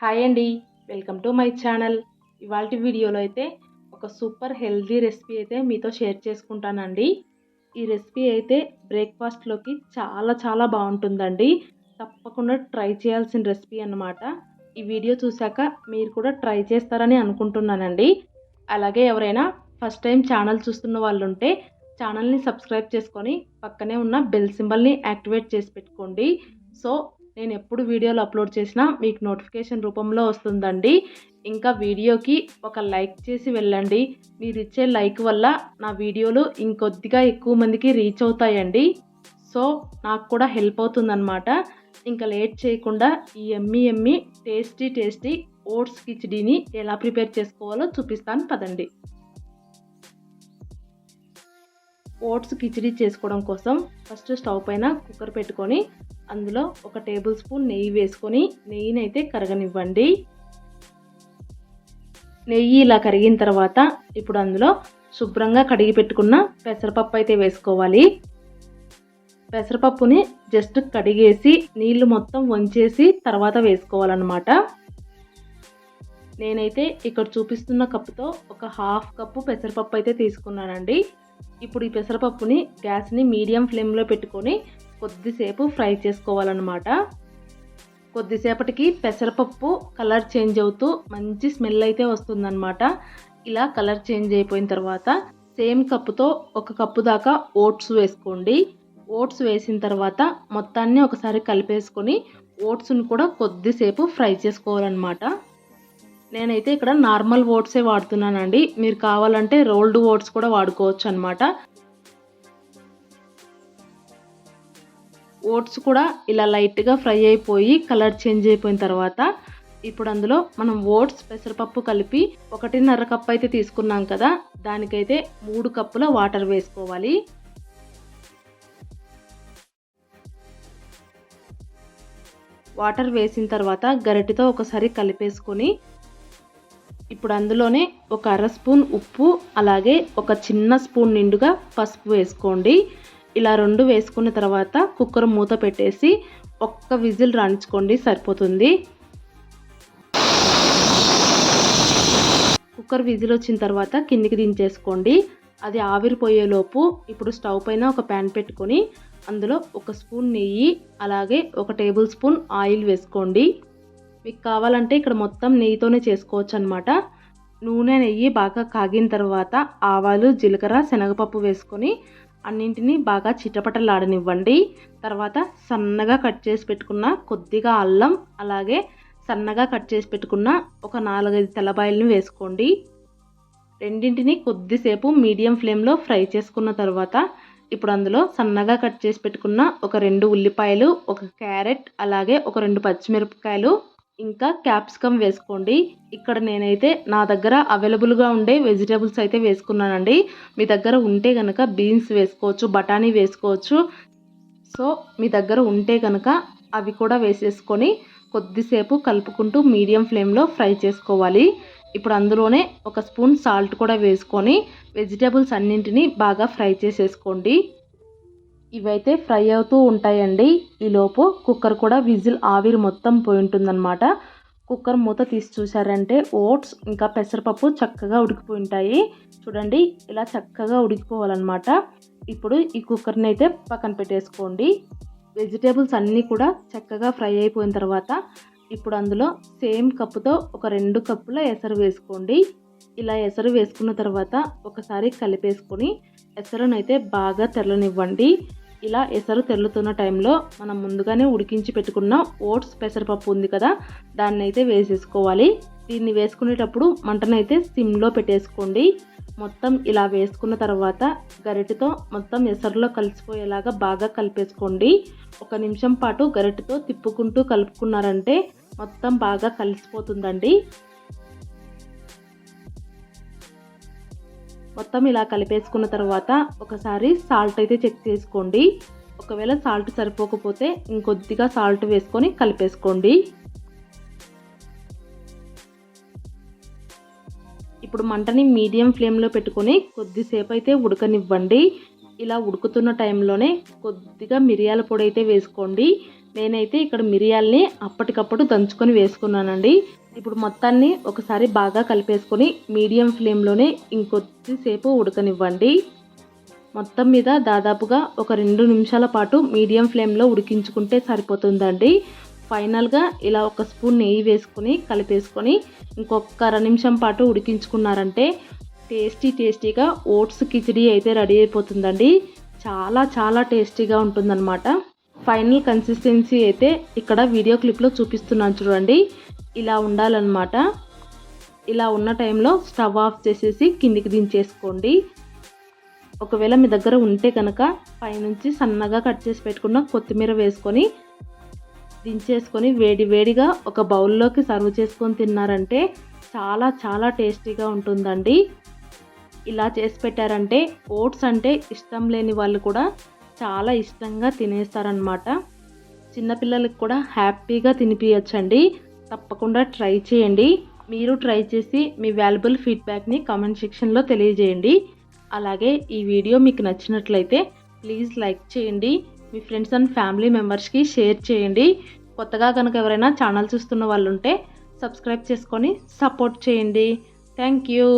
Hi అండి. Welcome to my channel. ఇవాళ వీడియోలో అయితే ఒక సూపర్ హెల్దీ రెసిపీ అయితే మీతో షేర్ చేసుకుంటానండి. ఈ రెసిపీ అయితే బ్రేక్ఫాస్ట్లోకి చాలా చాలా బాగుంటుందండి. తప్పకుండా ట్రై చేయాల్సిన రెసిపీ అన్నమాట. ఈ వీడియో చూశాక మీరు కూడా ట్రై చేస్తారని అనుకుంటున్నానండి. అలాగే ఎవరైనా ఫస్ట్ టైం ఛానల్ చూస్తున్న వాళ్ళు ఉంటే ఛానల్ని సబ్స్క్రైబ్ చేసుకొని పక్కనే ఉన్న బెల్ సింబల్ని యాక్టివేట్ చేసి పెట్టుకోండి. సో నేను ఎప్పుడు వీడియోలు అప్లోడ్ చేసినా మీకు నోటిఫికేషన్ రూపంలో వస్తుందండి. ఇంకా వీడియోకి ఒక లైక్ చేసి వెళ్ళండి. మీరు ఇచ్చే లైక్ వల్ల నా వీడియోలు ఇంకొద్దిగా ఎక్కువ మందికి రీచ్ అవుతాయండి. సో నాకు కూడా హెల్ప్ అవుతుందన్నమాట. ఇంకా లేట్ చేయకుండా ఈ yummy yummy tasty tasty oats కిచడీని ఎలా ప్రిపేర్ చేసుకోవాలో చూపిస్తాను పదండి. ఓట్స్ కిచడీ చేసుకోవడం కోసం ఫస్ట్ స్టవ్ పైన కుక్కర్ పెట్టుకొని అందులో ఒక టేబుల్ స్పూన్ నెయ్యి వేసుకొని నెయ్యిని అయితే కరగనివ్వండి. నెయ్యి ఇలా కరిగిన తర్వాత ఇప్పుడు అందులో శుభ్రంగా కడిగి పెట్టుకున్న పెసరపప్పు అయితే వేసుకోవాలి. పెసరపప్పుని జస్ట్ కడిగేసి నీళ్ళు మొత్తం వంచేసి తర్వాత వేసుకోవాలన్నమాట. నేనైతే ఇక్కడ చూపిస్తున్న కప్పుతో ఒక హాఫ్ కప్పు పెసరపప్పు అయితే తీసుకున్నానండి. ఇప్పుడు ఈ పెసరపప్పుని గ్యాస్ని మీడియం ఫ్లేమ్లో పెట్టుకొని కొద్దిసేపు ఫ్రై చేసుకోవాలన్నమాట. కొద్దిసేపటికి పెసరపప్పు కలర్ చేంజ్ అవుతూ మంచి స్మెల్ అయితే వస్తుందన్నమాట. ఇలా కలర్ చేంజ్ అయిపోయిన తర్వాత సేమ్ కప్పుతో ఒక కప్పు దాకా ఓట్స్ వేసుకోండి. ఓట్స్ వేసిన తర్వాత మొత్తాన్ని ఒకసారి కలిపేసుకొని ఓట్స్ని కూడా కొద్దిసేపు ఫ్రై చేసుకోవాలన్నమాట. నేనైతే ఇక్కడ నార్మల్ ఓట్సే వాడుతున్నానండి. మీరు కావాలంటే రోల్డ్ ఓట్స్ కూడా వాడుకోవచ్చు అనమాట ఓట్స్ కూడా ఇలా లైట్గా ఫ్రై అయిపోయి కలర్ చేంజ్ అయిపోయిన తర్వాత ఇప్పుడు అందులో మనం ఓట్స్ పెసరపప్పు కలిపి ఒకటిన్నర కప్ అయితే తీసుకున్నాం కదా దానికైతే మూడు కప్పుల వాటర్ వేసుకోవాలి. వాటర్ వేసిన తర్వాత గరిటెతో ఒకసారి కలిపేసుకొని ఇప్పుడు అందులోనే ఒక అర స్పూన్ ఉప్పు అలాగే ఒక చిన్న స్పూన్ నిండుగా పసుపు వేసుకోండి. ఇలా రెండు వేసుకున్న తర్వాత కుక్కర్ మూత పెట్టేసి ఒక్క విజిల్ రాణించుకోండి సరిపోతుంది. కుక్కర్ విజిల్ వచ్చిన తర్వాత కిందికి దించేసుకోండి. అది ఆవిరిపోయేలోపు ఇప్పుడు స్టవ్ పైన ఒక ప్యాన్ పెట్టుకొని అందులో ఒక స్పూన్ నెయ్యి అలాగే ఒక టేబుల్ స్పూన్ ఆయిల్ వేసుకోండి. మీకు కావాలంటే ఇక్కడ మొత్తం నెయ్యితోనే చేసుకోవచ్చు అనమాట నూనె నెయ్యి బాగా కాగిన తర్వాత ఆవాలు జీలకర్ర శనగపప్పు వేసుకొని అన్నింటినీ బాగా చిటపటలాడనివ్వండి. తర్వాత సన్నగా కట్ చేసి పెట్టుకున్న కొద్దిగా అల్లం అలాగే సన్నగా కట్ చేసి పెట్టుకున్న ఒక నాలుగైదు తెల్లబాయలను వేసుకోండి. రెండింటిని కొద్దిసేపు మీడియం ఫ్లేమ్లో ఫ్రై చేసుకున్న తర్వాత ఇప్పుడు అందులో సన్నగా కట్ చేసి పెట్టుకున్న ఒక రెండు ఉల్లిపాయలు ఒక క్యారెట్ అలాగే ఒక రెండు పచ్చిమిరపకాయలు ఇంకా క్యాప్సికమ్ వేసుకోండి. ఇక్కడ నేనైతే నా దగ్గర అవైలబుల్గా ఉండే వెజిటేబుల్స్ అయితే వేసుకున్నానండి. మీ దగ్గర ఉంటే కనుక బీన్స్ వేసుకోవచ్చు బఠానీ వేసుకోవచ్చు. సో మీ దగ్గర ఉంటే కనుక అవి కూడా వేసేసుకొని కొద్దిసేపు కలుపుకుంటూ మీడియం ఫ్లేమ్లో ఫ్రై చేసుకోవాలి. ఇప్పుడు అందులోనే ఒక స్పూన్ సాల్ట్ కూడా వేసుకొని వెజిటేబుల్స్ అన్నింటినీ బాగా ఫ్రై చేసేసుకోండి. ఇవైతే ఫ్రై అవుతూ ఉంటాయండి. ఈలోపు కుక్కర్ కూడా విజిల్ ఆవిరి మొత్తం పోయి ఉంటుందన్నమాట. కుక్కర్ మూత తీసి చూసారంటే ఓట్స్ ఇంకా పెసరపప్పు చక్కగా ఉడికిపోయి ఉంటాయి. చూడండి ఇలా చక్కగా ఉడికిపోవాలన్నమాట. ఇప్పుడు ఈ కుక్కర్ని అయితే పక్కన పెట్టేసుకోండి. వెజిటేబుల్స్ అన్నీ కూడా చక్కగా ఫ్రై అయిపోయిన తర్వాత ఇప్పుడు అందులో సేమ్ కప్పుతో ఒక రెండు కప్పుల ఎసరు వేసుకోండి. ఇలా ఎసరు వేసుకున్న తర్వాత ఒకసారి కలిపేసుకొని ఎసరునైతే బాగా తెల్లనివ్వండి ఇలా ఎసరు తెల్లుతున్న టైంలో మనం ముందుగానే ఉడికించి పెట్టుకున్న ఓట్స్ పెసరపప్పు ఉంది కదా దాన్ని అయితే వేసేసుకోవాలి. దీన్ని వేసుకునేటప్పుడు మంటనైతే సిమ్లో పెట్టేసుకోండి. మొత్తం ఇలా వేసుకున్న తర్వాత గరిటెతో మొత్తం ఎసరులో కలిసిపోయేలాగా బాగా కలిపేసుకోండి. ఒక నిమిషం పాటు గరిటెతో తిప్పుకుంటూ కలుపుకున్నారంటే మొత్తం బాగా కలిసిపోతుందండి. మొత్తం ఇలా కలిపేసుకున్న తర్వాత ఒకసారి సాల్ట్ అయితే చెక్ చేసుకోండి. ఒకవేళ సాల్ట్ సరిపోకపోతే ఇంకొద్దిగా సాల్ట్ వేసుకొని కలిపేసుకోండి. ఇప్పుడు మంటని మీడియం ఫ్లేమ్లో పెట్టుకొని కొద్దిసేపు అయితే ఉడకనివ్వండి. ఇలా ఉడుకుతున్న టైంలోనే కొద్దిగా మిరియాల పొడి అయితే వేసుకోండి. నేనైతే ఇక్కడ మిరియాల్ని అప్పటికప్పుడు దంచుకొని వేసుకున్నానండి. ఇప్పుడు మొత్తాన్ని ఒకసారి బాగా కలిపేసుకొని మీడియం ఫ్లేమ్లోనే ఇంకొద్దిసేపు ఉడకనివ్వండి. మొత్తం మీద దాదాపుగా ఒక రెండు నిమిషాల పాటు మీడియం ఫ్లేమ్లో ఉడికించుకుంటే సరిపోతుందండి. ఫైనల్గా ఇలా ఒక స్పూన్ నెయ్యి వేసుకొని కలిపేసుకొని ఇంకొక అర నిమిషం పాటు ఉడికించుకున్నారంటే టేస్టీ టేస్టీగా ఓట్స్ కిచిడి అయితే రెడీ అయిపోతుందండి. చాలా చాలా టేస్టీగా ఉంటుందన్నమాట. ఫైనల్ కన్సిస్టెన్సీ అయితే ఇక్కడ వీడియో క్లిప్లో చూపిస్తున్నాను చూడండి. ఇలా ఉండాలన్నమాట. ఇలా ఉన్న టైంలో స్టవ్ ఆఫ్ చేసేసి కిందికి దించేసుకోండి. ఒకవేళ మీ దగ్గర ఉంటే కనుక పైనుంచి సన్నగా కట్ చేసి పెట్టుకున్న కొత్తిమీర వేసుకొని దించేసుకొని వేడి వేడిగా ఒక బౌల్లోకి సర్వ్ చేసుకొని తిన్నారంటే చాలా చాలా టేస్టీగా ఉంటుందండి. ఇలా చేసి పెట్టారంటే ఓట్స్ అంటే ఇష్టం లేని వాళ్ళు కూడా చాలా ఇష్టంగా తినేస్తారనమాట చిన్నపిల్లలకి కూడా హ్యాపీగా తినిపించచ్చండి తప్పకుండా ట్రై చేయండి. మీరు ట్రై చేసి మీ వాల్యుబుల్ ఫీడ్బ్యాక్ని కామెంట్ సెక్షన్లో తెలియజేయండి. అలాగే ఈ వీడియో మీకు నచ్చినట్లయితే ప్లీజ్ లైక్ చేయండి. మీ ఫ్రెండ్స్ అండ్ ఫ్యామిలీ మెంబర్స్కి షేర్ చేయండి. కొత్తగా కనుక ఎవరైనా ఛానల్ చూస్తున్న వాళ్ళు ఉంటే సబ్స్క్రైబ్ చేసుకొని సపోర్ట్ చేయండి. Thank you.